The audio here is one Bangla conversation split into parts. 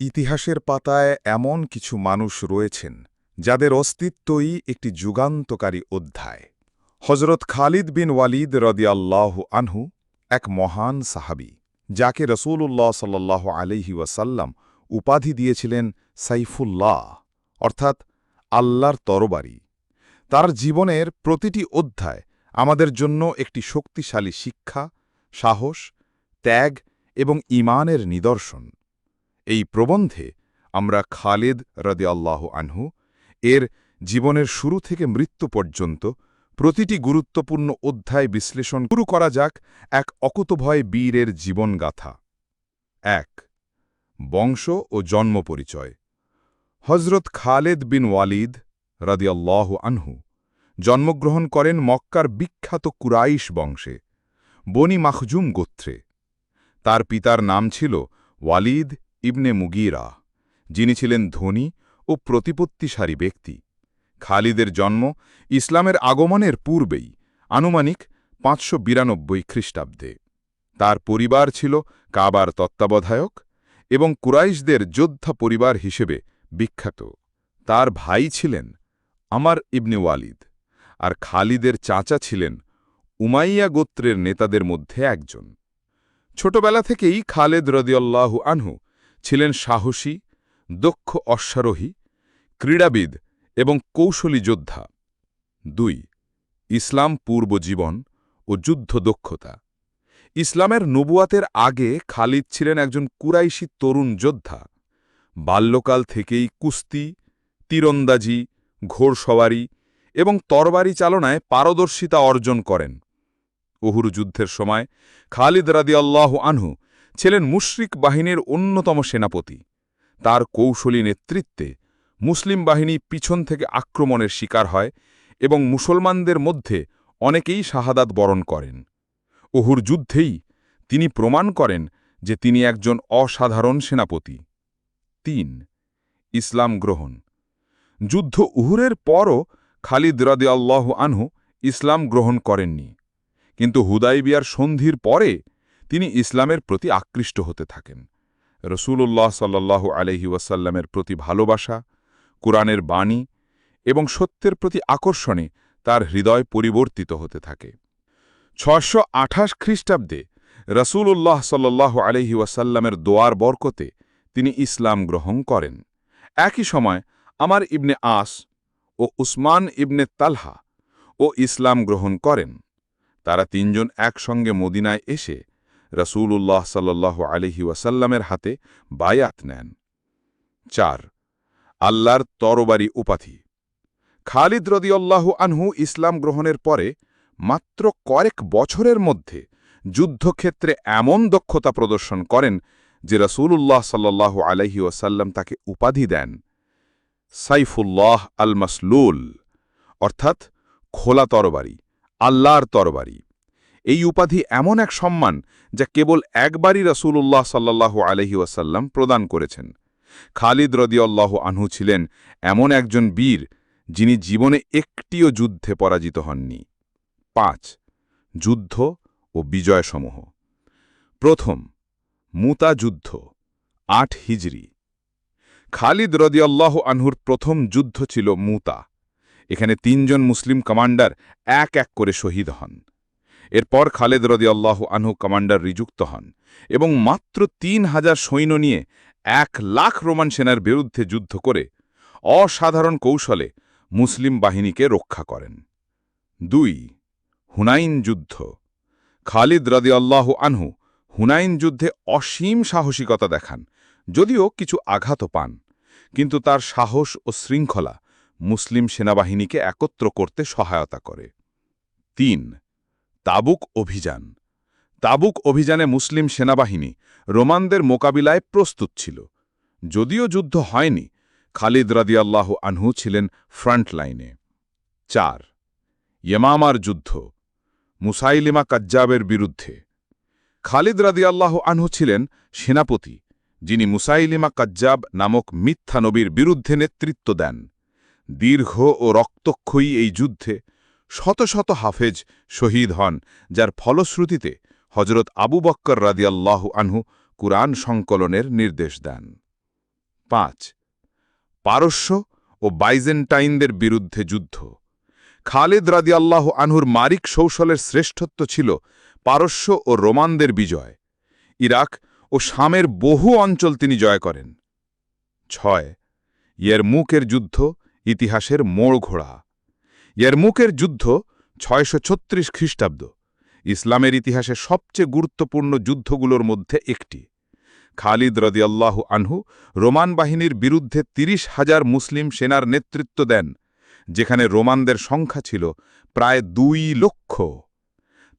ইতিহাসের পাতায় এমন কিছু মানুষ রয়েছেন, যাদের অস্তিত্বই একটি যুগান্তকারী অধ্যায়। হজরত খালিদ বিন ওয়ালিদ রদিয়াল্লাহ আনহু এক মহান সাহাবি, যাকে রসূলুল্লাহ সাল্লাহ আলহি ওয়াসাল্লাম উপাধি দিয়েছিলেন সাইফুল্লাহ, অর্থাৎ আল্লাহর তরবারি। তার জীবনের প্রতিটি অধ্যায় আমাদের জন্য একটি শক্তিশালী শিক্ষা, সাহস, ত্যাগ এবং ইমানের নিদর্শন। এই প্রবন্ধে আমরা খালেদ রদে আল্লাহ আনহু এর জীবনের শুরু থেকে মৃত্যু পর্যন্ত প্রতিটি গুরুত্বপূর্ণ অধ্যায় বিশ্লেষণ শুরু করা যাক এক অকুতভয় বীরের জীবনগাথা। এক, বংশ ও জন্ম পরিচয়। হজরত খালেদ বিন ওয়ালিদ রদিয়াল্লাহ আনহু জন্মগ্রহণ করেন মক্কার বিখ্যাত কুরাইশ বংশে, বনি মাখজুম গোত্রে। তার পিতার নাম ছিল ওয়ালিদ ইবনে মুগিরা, যিনি ছিলেন ধনী ও প্রতিপত্তিশালী ব্যক্তি। খালিদের জন্ম ইসলামের আগমনের পূর্বেই, আনুমানিক পাঁচশো বিরানব্বই খ্রিস্টাব্দে। তার পরিবার ছিল কাবার তত্ত্বাবধায়ক এবং কুরাইশদের যোদ্ধা পরিবার হিসেবে বিখ্যাত। তার ভাই ছিলেন আমার ইবনে ওয়ালিদ আর খালিদের চাচা ছিলেন উমাইয়া গোত্রের নেতাদের মধ্যে একজন। ছোটবেলা থেকেই খালেদ রদিয়াল্লাহু আনহু ছিলেন সাহসী, দক্ষ অশ্বারোহী, ক্রীড়াবিদ এবং কৌশলী যোদ্ধা। দুই, ইসলাম পূর্ব জীবন ও যুদ্ধ দক্ষতা। ইসলামের নবুয়াতের আগে খালিদ ছিলেন একজন কুরাইশি তরুণ যোদ্ধা। বাল্যকাল থেকেই কুস্তি, তীরন্দাজি, ঘোড়সওয়ারি এবং তরবারি চালনায় পারদর্শিতা অর্জন করেন। উহুর যুদ্ধের সময় খালিদ রাদিয়াল্লাহ আনহু ছিলেন মুশরিক বাহিনীর অন্যতম সেনাপতি। তার কৌশলী নেতৃত্বে মুসলিম বাহিনী পিছন থেকে আক্রমণের শিকার হয় এবং মুসলমানদের মধ্যে অনেকেই শাহাদাত বরণ করেন। ওহুর যুদ্ধেই তিনি প্রমাণ করেন যে তিনি একজন অসাধারণ সেনাপতি। তিন, ইসলাম গ্রহণ। যুদ্ধ উহুরের পরও খালিদ রদে আল্লাহ আনহু ইসলাম গ্রহণ করেননি। কিন্তু হুদাইবিয়ার সন্ধির পরে তিনি ইসলামের প্রতি আকৃষ্ট হতে থাকেন। রসুল্লাহ সাল্লাহ আলহি ওয়াসাল্লামের প্রতি ভালোবাসা, কোরআনের বাণী এবং সত্যের প্রতি আকর্ষণে তার হৃদয় পরিবর্তিত হতে থাকে। ছশো আঠাশ খ্রিস্টাব্দে রসুল্লাহ সাল্লাহ আলহি ওয়াসাল্লামের দোয়ার বরকতে তিনি ইসলাম গ্রহণ করেন। একই সময় আমার ইবনে আস ও উসমান ইবনে তালহা ও ইসলাম গ্রহণ করেন। তারা তিনজন একসঙ্গে মদিনায় এসে রসুল্লাহ সাল্লাহ আলহি ওয়াসাল্লামের হাতে বায়াত নেন। চার, আল্লাহর তরবারি উপাধি। খালিদ রদিয়াল্লাহু আনহু ইসলাম গ্রহণের পরে মাত্র কয়েক বছরের মধ্যে যুদ্ধক্ষেত্রে এমন দক্ষতা প্রদর্শন করেন যে রসুল্লাহ সাল্লাহ আলহি ওয়াসাল্লাম তাকে উপাধি দেন। সাইফুল্লাহ আল মাসলুল অর্থাৎ খোলা তরবারি, আল্লাহর তরবারি। এই উপাধি এমন এক সম্মান যা কেবল একবারই রসুল্লাহ সাল্লাহ আলহি ওয়াসাল্লাম প্রদান করেছেন। খালিদ রদিয়াল্লাহ আনহু ছিলেন এমন একজন বীর যিনি জীবনে একটিও যুদ্ধে পরাজিত হননি। পাঁচ, যুদ্ধ ও বিজয়সমূহ। প্রথম, মুতা যুদ্ধ, আট হিজরি। খালিদ রদিয়াল্লাহ আনহুর প্রথম যুদ্ধ ছিল মুতা। এখানে তিনজন মুসলিম কমান্ডার এক এক করে শহীদ হন। এরপর খালেদ রদিয়াল্লাহ আনহু কমান্ডার নিযুক্ত হন এবং মাত্র তিন হাজার সৈন্য নিয়ে এক লাখ রোমান সেনার বিরুদ্ধে যুদ্ধ করে অসাধারণ কৌশলে মুসলিম বাহিনীকে রক্ষা করেন। দুই, হুনাইন যুদ্ধ। খালিদ রদিয়াল্লাহ আনহু হুনাইন যুদ্ধে অসীম সাহসিকতা দেখান, যদিও কিছু আঘাত পান, কিন্তু তার সাহস ও শৃঙ্খলা মুসলিম সেনাবাহিনীকে একত্র করতে সহায়তা করে। তিন তাবুক অভিযান। তাবুক অভিযানে মুসলিম সেনাবাহিনী রোমানদের মোকাবিলায় প্রস্তুত ছিল। যদিও যুদ্ধ হয়নি, খালিদ রাদিয়াল্লাহ আনহু ছিলেন ফ্রন্ট লাইনে চার, ইয়েমামার যুদ্ধ, মুসাইলিমা কাজ্জাবের বিরুদ্ধে। খালিদ রাদিয়াল্লাহ আনহু ছিলেন সেনাপতি, যিনি মুসাইলিমা কাজ্জাব নামক মিথ্যা নবীর বিরুদ্ধে নেতৃত্ব দেন। দীর্ঘ ও রক্তক্ষয়ী এই যুদ্ধে শত শত হাফেজ শহীদ হন, যার ফলশ্রুতিতে হজরত আবু বক্কর রাদিয়াল্লাহু আনহু কুরআন সংকলনের নির্দেশ দেন। পাঁচ, পারস্য ও বাইজেন্টাইনদের বিরুদ্ধে যুদ্ধ। খালেদ রাদি আল্লাহ আনহুর মারিক কৌশলের শ্রেষ্ঠত্ব ছিল পারস্য ও রোমানদের বিজয়। ইরাক ও শামের বহু অঞ্চল তিনি জয় করেন। ছয়, ইয়েরমুকের যুদ্ধ ইতিহাসের মোড় ঘোড়া ইয়েরমুকের যুদ্ধ ছয়শো ছত্রিশ খ্রিস্টাব্দ। ইসলামের ইতিহাসে সবচেয়ে গুরুত্বপূর্ণ যুদ্ধগুলোর মধ্যে একটি। খালিদ রদিয়াল্লাহু আনহু রোমান বাহিনীর বিরুদ্ধে তিরিশ হাজার মুসলিম সেনার নেতৃত্ব দেন, যেখানে রোমানদের সংখ্যা ছিল প্রায় দুই লক্ষ।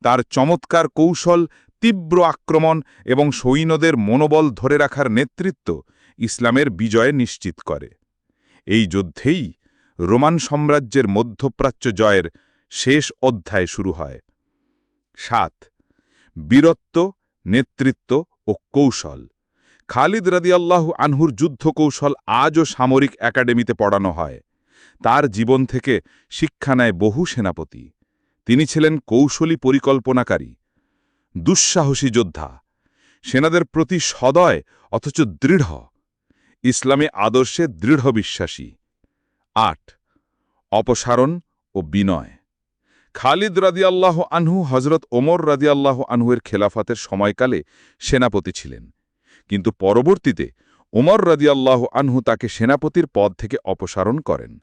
তার চমৎকার কৌশল, তীব্র আক্রমণ এবং সৈন্যদের মনোবল ধরে রাখার নেতৃত্ব ইসলামের বিজয় নিশ্চিত করে। এই যুদ্ধেই রোমান সাম্রাজ্যের মধ্যপ্রাচ্য জয়ের শেষ অধ্যায় শুরু হয়। সাত, বীরত্ব, নেতৃত্ব ও কৌশল। খালিদ রাদিয়াল্লাহু আনহুর যুদ্ধ কৌশল আজও সামরিক একাডেমিতে পড়ানো হয়। তার জীবন থেকে শিক্ষা নেয় বহু সেনাপতি। তিনি ছিলেন কৌশলী পরিকল্পনাকারী, দুঃসাহসী যোদ্ধা। সেনাদের প্রতি সদয় অথচ দৃঢ়। ইসলামী আদর্শে দৃঢ় বিশ্বাসী। আট, অপসারণ ও বিনয়। খালিদ রাদিয়াল্লাহ আনহু হজরত ওমর রাদিয়াল্লাহ আনহুয়ের খেলাফাতের সময়কালে সেনাপতি ছিলেন। কিন্তু পরবর্তীতে ওমর রাদিয়াল্লাহ আনহু তাকে সেনাপতির পদ থেকে অপসারণ করেন।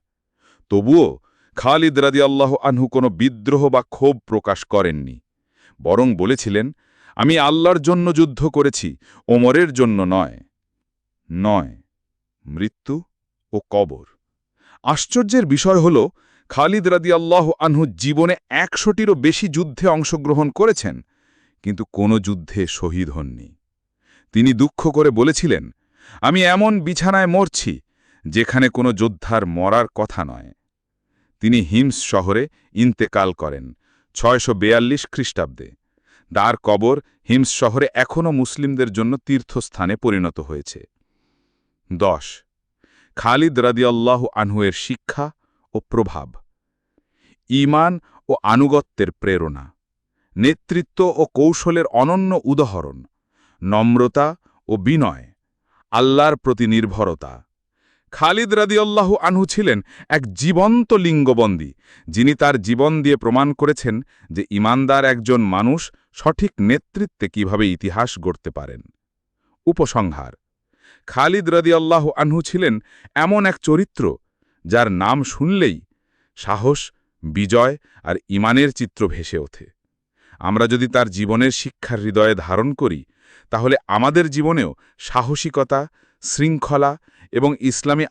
তবুও খালিদ রাদিয়াল্লাহ আনহু কোনো বিদ্রোহ বা ক্ষোভ প্রকাশ করেননি। বরং বলেছিলেন, আমি আল্লাহর জন্য যুদ্ধ করেছি, ওমরের জন্য নয়। নয়, মৃত্যু ও কবর। আশ্চর্যের বিষয় হল, খালিদ রাদিয়াল্লাহ আনহু জীবনে একশোটিরও বেশি যুদ্ধে অংশগ্রহণ করেছেন, কিন্তু কোনো যুদ্ধে শহীদ হননি। তিনি দুঃখ করে বলেছিলেন, আমি এমন বিছানায় মরছি, যেখানে কোনো যোদ্ধার মরার কথা নয়। তিনি হিমস শহরে ইন্তেকাল করেন, ছয়শো বেয়াল্লিশ খ্রিস্টাব্দে। তার কবর হিমস শহরে এখনও মুসলিমদের জন্য তীর্থস্থানে পরিণত হয়েছে। দশ খালিদ রাদিয়াল্লাহ আনহুয়ের শিক্ষা ও প্রভাব, ঈমান ও আনুগত্যের প্রেরণা, নেতৃত্ব ও কৌশলের অনন্য উদাহরণ, নম্রতা ও বিনয়, আল্লাহর প্রতি নির্ভরতা। খালিদ রাদিয়াল্লাহ আনহু ছিলেন এক জীবন্ত লিঙ্গবন্দী, যিনি তার জীবন দিয়ে প্রমাণ করেছেন যে ইমানদার একজন মানুষ সঠিক নেতৃত্বে কীভাবে ইতিহাস গড়তে পারেন। উপসংহার খালিদ রাদিয়াল্লাহ আনহু ছিলেন এমন এক চরিত্র, যার নাম শুনলেই সাহস, বিজয় আর ইমানের চিত্র ভেসে ওঠে। আমরা যদি তার জীবনের শিক্ষার হৃদয়ে ধারণ করি, তাহলে আমাদের জীবনেও সাহসিকতা, শৃঙ্খলা এবং ইসলামী